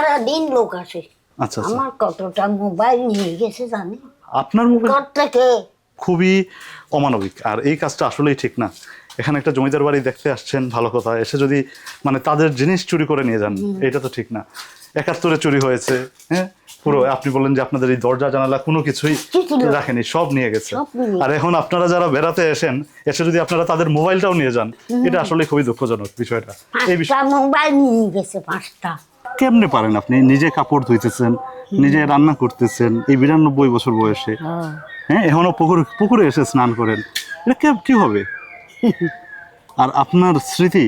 সারাদিন লোক আসে। আচ্ছা আচ্ছা। আমার কতটা মোবাইল নিয়ে গেছে জানি। আপনার মোবাইল থেকে। খুবই অমানবিক আর এই কাজটা আসলেই ঠিক না। এখানে একটা জমিদার বাড়ি দেখতে আসছেন ভালো কথা। এসে যদি মানে তাদের জিনিস চুরি করে নিয়ে যান এটা তো ঠিক না। একাত্তরে চুরি হয়েছে হ্যাঁ? পুরো আপনি বললেন যে আপনাদের এই দরজা জানালা কোনো কিছুই রাখেনি সব নিয়ে গেছে। আর এখন আপনারা যারা বেড়াতে এসেন এসে যদি আপনারা তাদের মোবাইলটাও নিয়ে যান এটা আসলে খুবই দুঃখজনক বিষয়টা। এই বিষয় মোবাইল নিয়ে গেছে পাঁচটা। কেমনে পারেন আপনি? নিজে কাপড় ধুইতেছেন নিজে রান্না করতেছেন এই বিরানব্বই বছর বয়সে। হ্যাঁ। হ্যাঁ এখনও পুকুর পুকুরে এসে স্নান করেন। এটা কে কি হবে? আর আপনার স্মৃতি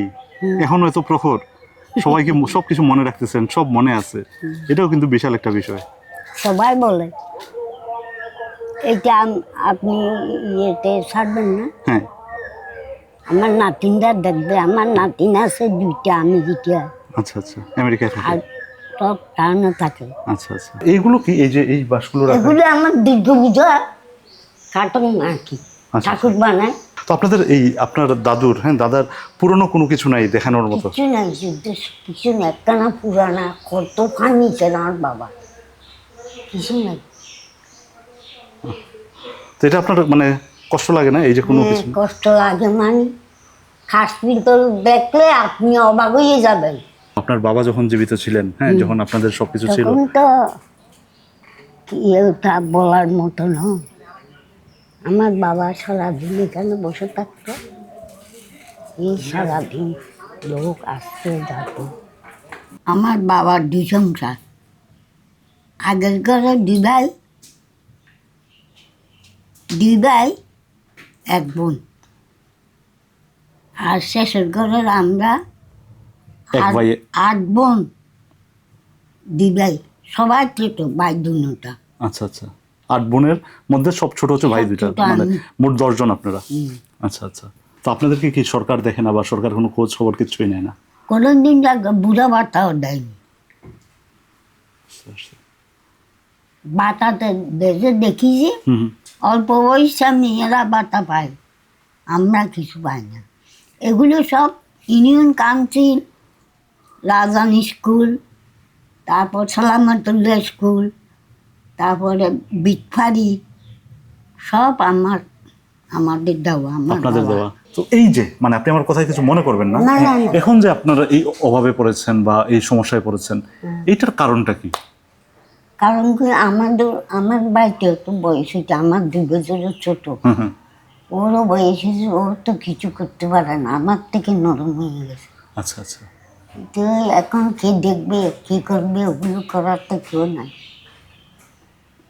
এখনও এত প্রখর সবাইকে সব কিছু মনে রাখতেছেন সব মনে আছে। এটাও কিন্তু বিশাল একটা বিষয়। সবাই বলে এটা আপনি ইয়েতে ছাড়বেন না? হ্যাঁ। আমার নাতিনরা দেখবে আমার নাতিন আছে দুইটা আমেরিকা। আচ্ছা আচ্ছা আমেরিকায় আর সব টানো থাকে। আচ্ছা আচ্ছা। এইগুলো কি? এই যে এই বাসগুলো রাখা? এগুলো আমার দীর্ঘ পূজা কাটন আর কি আচ্ছা। ঠাকুর বানায়। তো আপনাদের এই আপনার দাদুর হ্যাঁ দাদার পুরনো কোনো কিছু নাই দেখানোর মতো? কিছু নাই কিছু নাই একখানা পুরানা কত ফার্নিচার আমার বাবা। কিছু নাই। তো এটা আপনার মানে কষ্ট লাগে না এই যে কোনো কিছু? হ্যাঁ, কষ্ট লাগে মানে হসপিটাল দেখলে আপনি অবাক হয়ে যাবেন। আপনার বাবা যখন জীবিত ছিলেন হ্যাঁ যখন আপনাদের সবকিছু ছিল। তখন তো বলার মতো নয় আমার বাবা সারাদিন এখানে বসে থাকতো। এই সারাদিন লোক আসতে যেত। আমার বাবার দুই সংসার আগের ঘরে দুই ভাই দুই ভাই এক বোন। আর শেষের ঘরের আমরা এক ভাই আট বোন দুই ভাই সবাই ছোট ভাই দুটা আচ্ছা আচ্ছা। আট বোনের মধ্যে সব ছোট হচ্ছে ভাই দুইটা মানে মোট দশজন আপনারা? আচ্ছা আচ্ছা। তো আপনাদেরকে কি সরকার দেখে না বা সরকার কোনো খোঁজ খবর কিছুই নেয় না? কোনোদিন বুড়া বাতাও দেয়নি। বাতাতে বেজে দেখি যে। অল্প বয়সে মেয়েরা বাতা পায়। আমরা কিছু পাই না। এগুলো সব ইউনিয়ন কাউন্সিল রাজধানী স্কুল তারপর সালামতুল্লাহ স্কুল তারপরে বিটফারি সব আমার আমাদের দেওয়া আমার আপনাদের দেওয়া। তো এই যে মানে আপনি আমার কথায় কিছু মনে করবেন না। এখন যে আপনারা এই অভাবে পড়েছেন বা এই সমস্যায় পড়েছেন এইটার কারণটা কি? কারণ কি আমাদের আমার বাড়িতে তো বয়স হয়েছে আমার দুই বছরের ছোট। ওরও বয়স হয়েছে ও তো কিছু করতে পারে না আমার থেকে নরম হয়ে গেছে। আচ্ছা আচ্ছা। তো এখন কে দেখবে কে করবে ওগুলো করার তো কেউ নাই।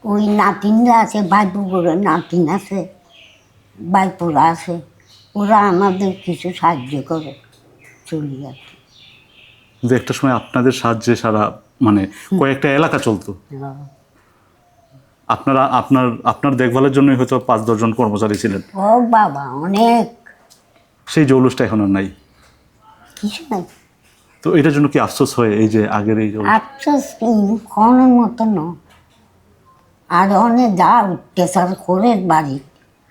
ওই নাতিনরা আছে ভাইপুকুরের নাতিন আছে ভাইপুরা আছে ওরা আমাদের কিছু সাহায্য করে চলি আর কি। কিন্তু একটা সময় আপনাদের সাহায্যে সারা মানে কয়েকটা এলাকা চলতো। আপনারা আপনার আপনার দেখভালের জন্যই হয়তো পাঁচ দশজন কর্মচারী ছিলেন। ও বাবা অনেক। সেই জৌলুসটা এখন আর নাই। কিছু নাই? তো এটার জন্য কি আফসোস হয় এই যে আগের এই আফসোস কি কনের মতো ন। আর অনেক যা অত্যাচার করে বাড়ি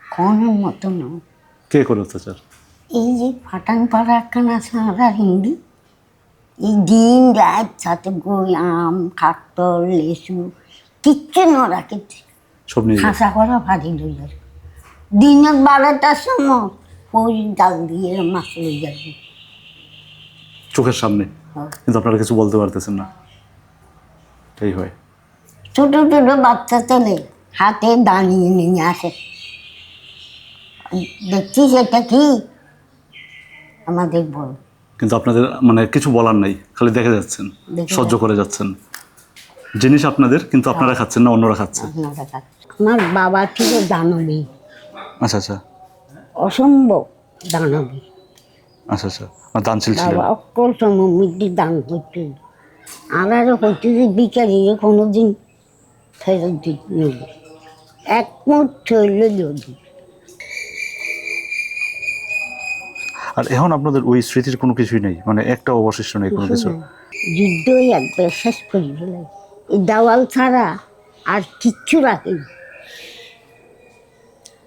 কনের মতো ন। কে করে অত্যাচার? এই যে ফাটান পাড়া একখান আমরা হিন্দি এই দিন রাত সাথে গই আম কাকতল লেসু কিচ্ছু ন রাখে। সব নিয়ে। খাসা করা ভারী লই যাবে দিনের বারোটার সময় ওই ডাল দিয়ে মাছ লই যাবে। চোখের সামনে। হ্যাঁ। কিন্তু আপনারা কিছু বলতে পারতেছেন না। এই হয়। ছোট ছোট বাচ্চা ছেলে হাতে দাঁড়িয়ে নিয়ে আসে। দেখছি সেটা কি? আমাদের বল। কিন্তু আপনাদের মানে কিছু বলার নাই খালি দেখে যাচ্ছেন সহ্য করে যাচ্ছেন। জিনিস আপনাদের কিন্তু আপনারা খাচ্ছেন না অন্যরা খাচ্ছে। আমার বাবা ছিল দানবী। আচ্ছা আচ্ছা। অসম্ভব দানবী। আচ্ছা আচ্ছা। দানশীল ছিলেন? বাবা অক্কল সমৃদ্ধি দান করতে আরও হচ্ছে যে বিকারি কোনো দিন ফেরত দিতে এক মুঠ চললে যদি। আর এখন আপনাদের ওই স্মৃতির কোনো কিছুই নেই? মানে একটা অবশিষ্ট নেই কোনো কিছু যুদ্ধই একবার শেষ করে এই দেওয়াল ছাড়া আর কিচ্ছু রাখেনি।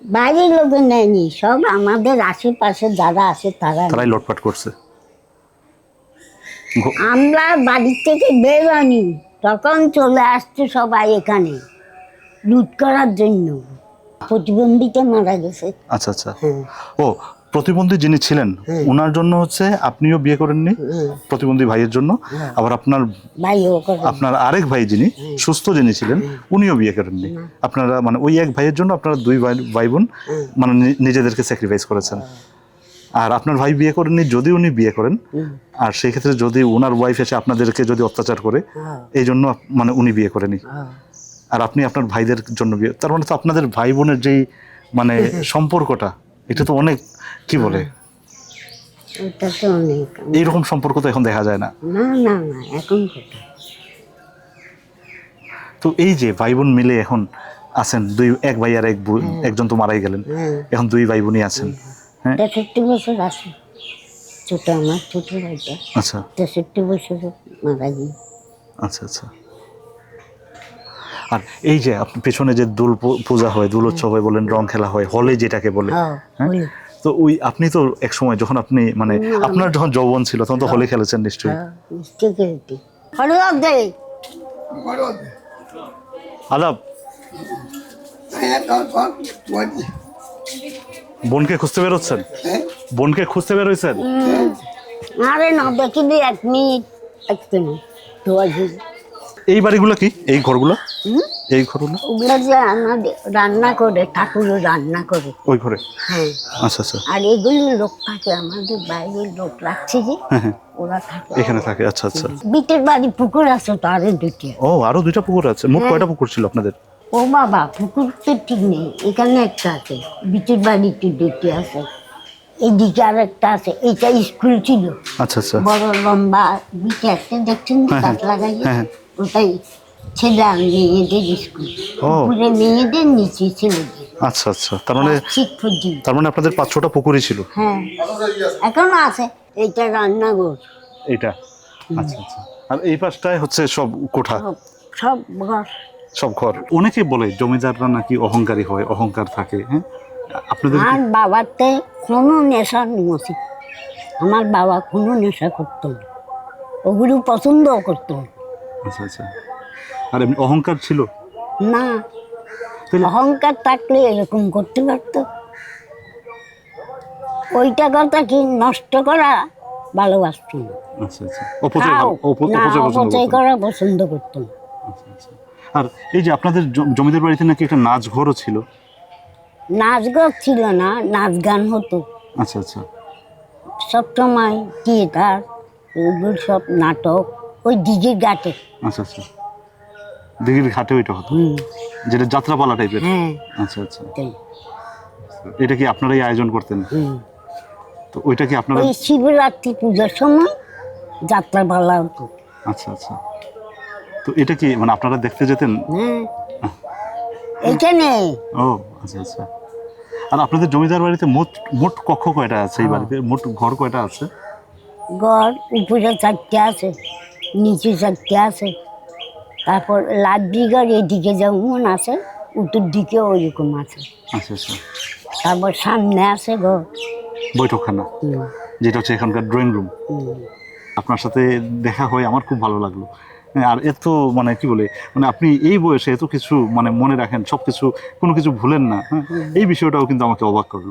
বাইরের লোকে নেয়নি সব আমাদের আশেপাশে যারা আছে তারা তারাই লটপাট করছে। আমরা বাড়ির থেকে বেরোনি তখন চলে আসছে সবাই এখানে লুট করার জন্য। প্রতিবন্ধীতে মারা গেছে। আচ্ছা আচ্ছা। হ্যাঁ। ও প্রতিবন্ধী যিনি ছিলেন ওনার জন্য হচ্ছে আপনিও বিয়ে করেননি হ্যাঁ প্রতিবন্ধী ভাইয়ের জন্য। আবার আপনার আপনার আরেক ভাই যিনি সুস্থ যিনি ছিলেন উনিও বিয়ে করেননি। আপনারা মানে ওই এক ভাইয়ের জন্য আপনারা দুই ভাই ভাই বোন মানে নিজেদেরকে স্যাক্রিফাইস করেছেন। আর আপনার ভাই বিয়ে করেননি যদি উনি বিয়ে করেন আর সেই ক্ষেত্রে যদি ওনার ওয়াইফ এসে আপনাদেরকে যদি অত্যাচার করে হ্যাঁ। এই জন্য মানে উনি বিয়ে করেনি হ্যাঁ। আর আপনি আপনার ভাইদের জন্য বিয়ে তার মানে তো আপনাদের ভাই বোনের যেই মানে সম্পর্কটা এটা তো অনেক কি বলে? ওটা তো অনেক। এইরকম সম্পর্ক তো এখন দেখা যায় না। না না না এখন কোথায়? তো এই যে ভাই বোন মিলে এখন আছেন দুই এক ভাই আর এক বোন একজন তো মারাই গেলেন। হ্যাঁ। এখন দুই ভাই বোনই আছেন। হ্যাঁ। তেষট্টি বছর আছে। ছোট আমার ছোট ভাইটা। আচ্ছা। তেষট্টি বছর মারা গিয়ে আচ্ছা আচ্ছা। আর এই যে পেছনে যে দোল পূজা হয় দোল উৎসব হয় বলেন রং খেলা হয় হলে যেটাকে বলে হ্যাঁ হ্যাঁ? তো ওই আপনি তো এক সময় যখন আপনি মানে আপনার যখন যৌবন ছিল তখন তো হলে খেলেছেন নিশ্চয়ই। হ্যাঁ হ্যাঁ বলি বোনকে খুঁজতে বেরোচ্ছেন? হ্যাঁ বোনকে খুঁজতে বেরোইছেন? আরে না দেখিবি এক মিনিট এক মিনিট। এই বাড়িগুলো কি? এই ঘরগুলো? এই ঘরগুলো? ওগুলো যে আমাদের রান্না করে ঠাকুর রান্না করে। ওই ঘরে? হ্যাঁ। আচ্ছা আচ্ছা। আর এগুলি লোক থাকে আমাদের বাইরের লোক রাখছে যে হ্যাঁ হ্যাঁ। ওরা থাকে। এখানে থাকে আচ্ছা আচ্ছা। বিটের বাড়ি পুকুর আছে তো আরে দুটি ও আরও দুইটা পুকুর আছে। মোট কয়টা পুকুর ছিল আপনাদের? ও বাবা পুকুর তো ঠিক নেই। এখানে একটা আছে বিটের বাড়িতে দুটি আছে। এইদিকে আর একটা আছে এইটা স্কুল ছিল। আচ্ছা আচ্ছা। বড় লম্বা বিটে একটা দেখছেন? হ্যাঁ, গাছ হ্যাঁ, হ্যাঁ। ওটাই ছেলে মেয়েদের স্কুল। ও। উপরে মেয়েদের নিচে ছেলেদের আচ্ছা আচ্ছা। তার মানে শীত পর্যন্ত তার মানে আপনাদের পাঁচ ছটা পুকুরই ছিল? হ্যাঁ। এখনও আছে। এইটা রান্নাঘর। এইটা? আচ্ছা আচ্ছা। আর এই পাশটায় হচ্ছে সব কোঠা? সব সব ঘর। সব ঘর। অনেকে বলে জমিদাররা নাকি অহংকারী হয় অহংকার থাকে হ্যাঁ? আপনাদের আর বাবাতে কোনো নেশা নসি। আমার বাবা কোনো নেশা করতো না। ওগুলো পছন্দও করতো না। আচ্ছা আচ্ছা। আর এমনি অহংকার ছিল? না। অহংকার থাকলে এরকম করতে পারতো। ওইটা কথা কি নষ্ট করা ভালোবাসতো না। আচ্ছা আচ্ছা। অপচয় করা পছন্দ করতো না। আচ্ছা আচ্ছা। আর এই যে আপনাদের জমিদার বাড়িতে নাকি একটা নাচ ঘরও ছিল? নাচ গান ছিল না নাচ গান হতো। আচ্ছা আচ্ছা। সবসময় থিয়েটার ওগুলো সব নাটক। ওই দিঘির ঘাটে। আচ্ছা আচ্ছা। দিঘির ঘাটে ওইটা হতো। যেটা যাত্রাপালা টাইপের হ্যাঁ। আচ্ছা আচ্ছা। এটা কি আপনারাই আয়োজন করতেন? হুম। তো ওইটা কি আপনারা ওই শিবরাত্রি পূজার সময় যাত্রা পালা হতো। আচ্ছা আচ্ছা। তো এটা কি মানে আপনারা দেখতে যেতেন? হ্যাঁ। এইখানে। ও আচ্ছা আচ্ছা। আর আপনাদের জমিদার বাড়িতে মোট মোট কক্ষ কয়টা আছে এই বাড়িতে? মোট ঘর কয়টা আছে? ঘর উপরে চারটে আছে। নিচে চারটে আছে। তারপর লাদ্রি ঘর এদিকে যেমন আছে উত্তর দিকে ওইরকম আছে। আচ্ছা আচ্ছা। তারপর সামনে আছে ঘর বৈঠকখানা যেটা হচ্ছে এখানকার ড্রয়িং রুম আপনার সাথে দেখা হয়ে আমার খুব ভালো লাগল। আর এত মানে কি বলে মানে আপনি এই বয়সে এত কিছু মানে মনে রাখেন সব কিছু কোনো কিছু ভুলেন না হ্যাঁ? এই বিষয়টাও কিন্তু আমাকে অবাক করল।